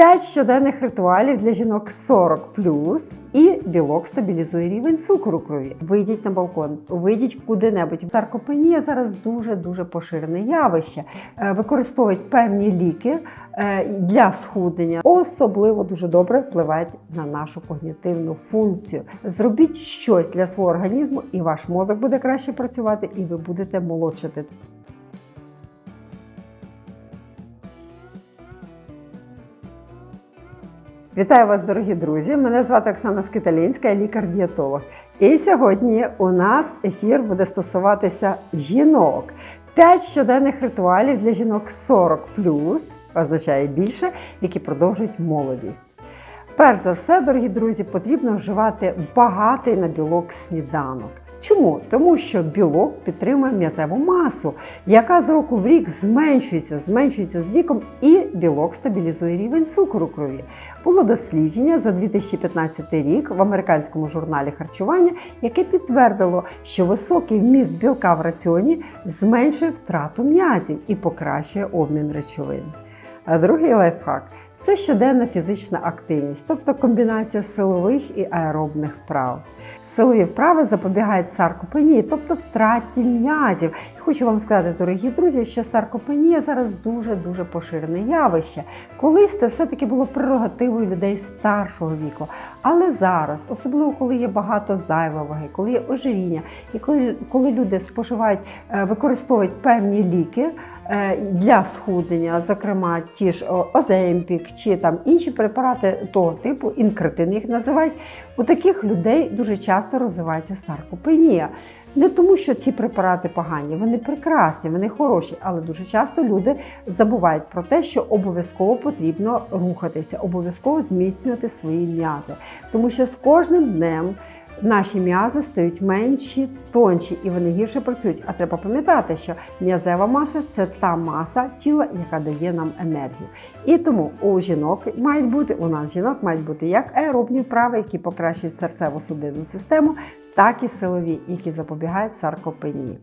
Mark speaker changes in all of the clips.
Speaker 1: 5 щоденних ритуалів для жінок 40 і білок стабілізує рівень цукру крові. Вийдіть на балкон, вийдіть куди-небудь. Саркопенія зараз дуже дуже поширене явище. Е, Використовують певні ліки е, для схуднення. Особливо дуже добре впливають на нашу когнітивну функцію. Зробіть щось для свого організму, і ваш мозок буде краще працювати, і ви будете молодшати. Вітаю вас, дорогі друзі! Мене звати Оксана Скиталінська, я лікар-дієтолог. І сьогодні у нас ефір буде стосуватися жінок. П'ять щоденних ритуалів для жінок 40 означає більше, які продовжують молодість. Перш за все, дорогі друзі, потрібно вживати багатий на білок сніданок. Чому? Тому що білок підтримує м'язеву масу, яка з року в рік зменшується, зменшується з віком, і білок стабілізує рівень цукру крові. Було дослідження за 2015 рік в американському журналі харчування, яке підтвердило, що високий вміст білка в раціоні зменшує втрату м'язів і покращує обмін речовин. А другий лайфхак це щоденна фізична активність, тобто комбінація силових і аеробних вправ. Силові вправи запобігають саркопенії, тобто втраті м'язів. І хочу вам сказати, дорогі друзі, що саркопенія зараз дуже-дуже поширене явище. Колись це все-таки було прерогативою людей старшого віку. Але зараз, особливо коли є багато зайвої ваги, коли є ожиріння, і коли, коли люди споживають, е, використовують певні ліки. е, Для схуднення, зокрема, ті ж о, Чи там інші препарати того типу, інкретин їх називають. У таких людей дуже часто розвивається саркопенія. Не тому, що ці препарати погані, вони прекрасні, вони хороші, але дуже часто люди забувають про те, що обов'язково потрібно рухатися, обов'язково зміцнювати свої м'язи. Тому що з кожним днем наші м'язи стають менші, тонші і вони гірше працюють. А треба пам'ятати, що м'язева маса це та маса тіла, яка дає нам енергію. І тому у жінок мають бути, у нас жінок мають бути як аеробні вправи, які покращують серцево-судинну систему, так і силові, які запобігають саркопенії.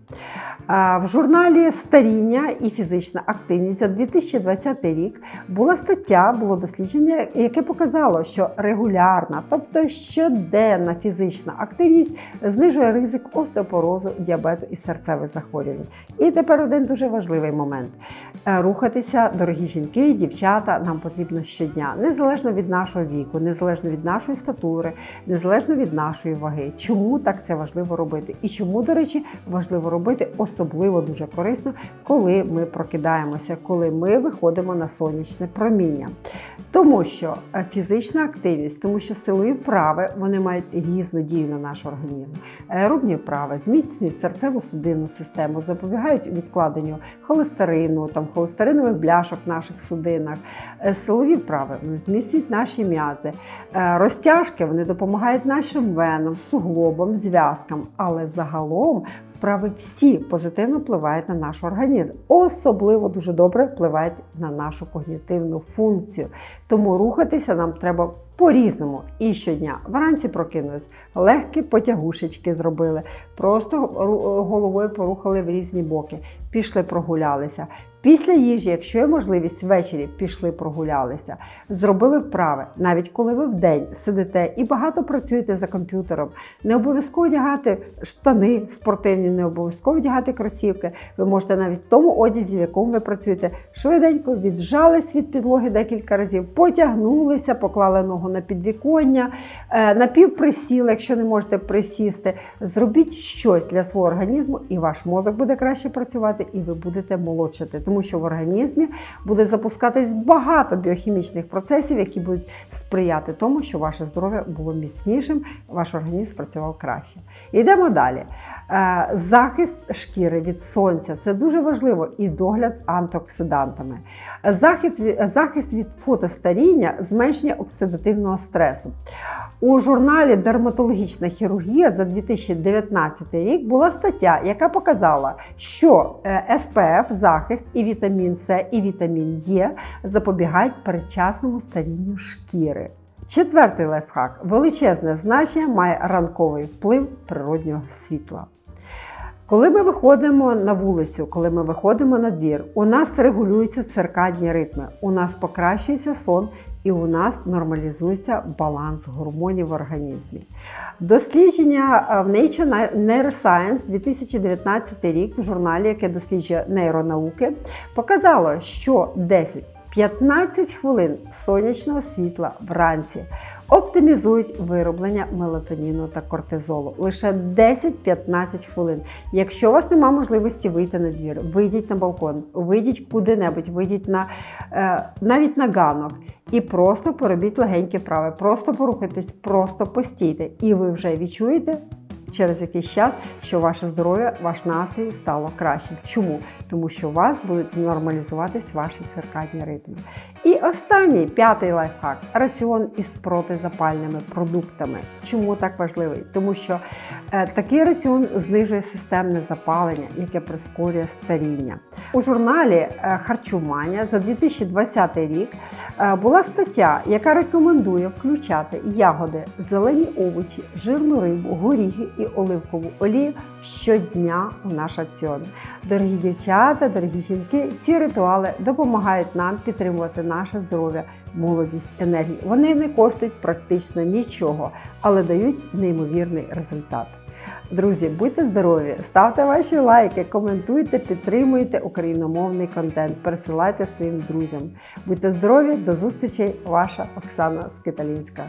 Speaker 1: В журналі Старіння і фізична активність за 2020 рік була стаття, було дослідження, яке показало, що регулярна, тобто щоденна фізична активність знижує ризик остеопорозу, діабету і серцевих захворювань. І тепер один дуже важливий момент: Е, рухатися, дорогі жінки, дівчата, нам потрібно щодня, незалежно від нашого віку, незалежно від нашої статури, незалежно від нашої ваги. Чому так це важливо робити? І чому, до речі, важливо робити особливо дуже корисно, коли ми прокидаємося, коли ми виходимо на сонячне проміння. Тому що е, фізична активність, тому що силові вправи вони мають різну дію на наш організм. Аеробні вправи зміцнюють серцево-судинну систему, запобігають відкладенню холестерину, там холестеринових бляшок в наших судинах. Е, Силові вправи вони зміцнюють наші м'язи. Е, Розтяжки вони допомагають нашим венам, суглобам, зв'язкам, але загалом вправи всі позитивно впливають на наш організм. Особливо дуже добре впливають на нашу когнітивну функцію. Тому рухатися нам треба по-різному. І щодня вранці прокинулись, легкі потягушечки зробили, просто головою порухали в різні боки, пішли прогулялися. Після їжі, якщо є можливість, ввечері пішли прогулялися, зробили вправи, навіть коли ви вдень сидите і багато працюєте за комп'ютером. Не обов'язково одягати штани спортивні, не обов'язково одягати кросівки. Ви можете навіть в тому одязі, в якому ви працюєте, швиденько віджались від підлоги декілька разів, потягнулися, поклали ногу на підвіконня, е, напівприсіли, якщо не можете присісти. Зробіть щось для свого організму, і ваш мозок буде краще працювати, і ви будете молодшати, тому що в організмі буде запускатись багато біохімічних процесів, які будуть сприяти тому, що ваше здоров'я було міцнішим, ваш організм працював краще. Йдемо далі. Е, Захист шкіри від сонця це дуже важливо і догляд з антиоксидантами. Захист від фотостаріння, зменшення оксидативного стресу. У журналі Дерматологічна хірургія за 2019 рік була стаття, яка показала, що е, СПФ, захист і вітамін С, і вітамін Е запобігають передчасному старінню шкіри. Четвертий лайфхак величезне значення має ранковий вплив природнього світла. Коли ми виходимо на вулицю, коли ми виходимо на двір, у нас регулюються циркадні ритми, у нас покращується сон і у нас нормалізується баланс гормонів в організмі. Дослідження е, в Nature Neuroscience 2019 рік в журналі, яке досліджує нейронауки, показало, що 10 15 хвилин сонячного світла вранці оптимізують вироблення мелатоніну та кортизолу. Лише 10-15 хвилин. Якщо у вас немає можливості вийти на двір, вийдіть на балкон, вийдіть куди-небудь, вийдіть на, е, навіть на ганок і просто поробіть легенькі вправи, просто порухайтесь, просто постійте, і ви вже відчуєте через якийсь час, що ваше здоров'я, ваш настрій стало кращим. Чому? Тому що у вас будуть нормалізуватись ваші циркадні ритми. І останній п'ятий лайфхак раціон із протизапальними продуктами. Чому так важливий? Тому що е, такий раціон знижує системне запалення, яке прискорює старіння. У журналі е, харчування за 2020 рік е, була стаття, яка рекомендує включати ягоди, зелені овочі, жирну рибу, горіхи і оливкову олію щодня у наш раціон. Дорогі дівчата, дорогі жінки, ці ритуали допомагають нам підтримувати наше здоров'я, молодість, енергію. Вони не коштують практично нічого, але дають неймовірний результат. Друзі, будьте здорові, ставте ваші лайки, коментуйте, підтримуйте україномовний контент, пересилайте своїм друзям. Будьте здорові, до зустрічі, ваша Оксана Скиталінська.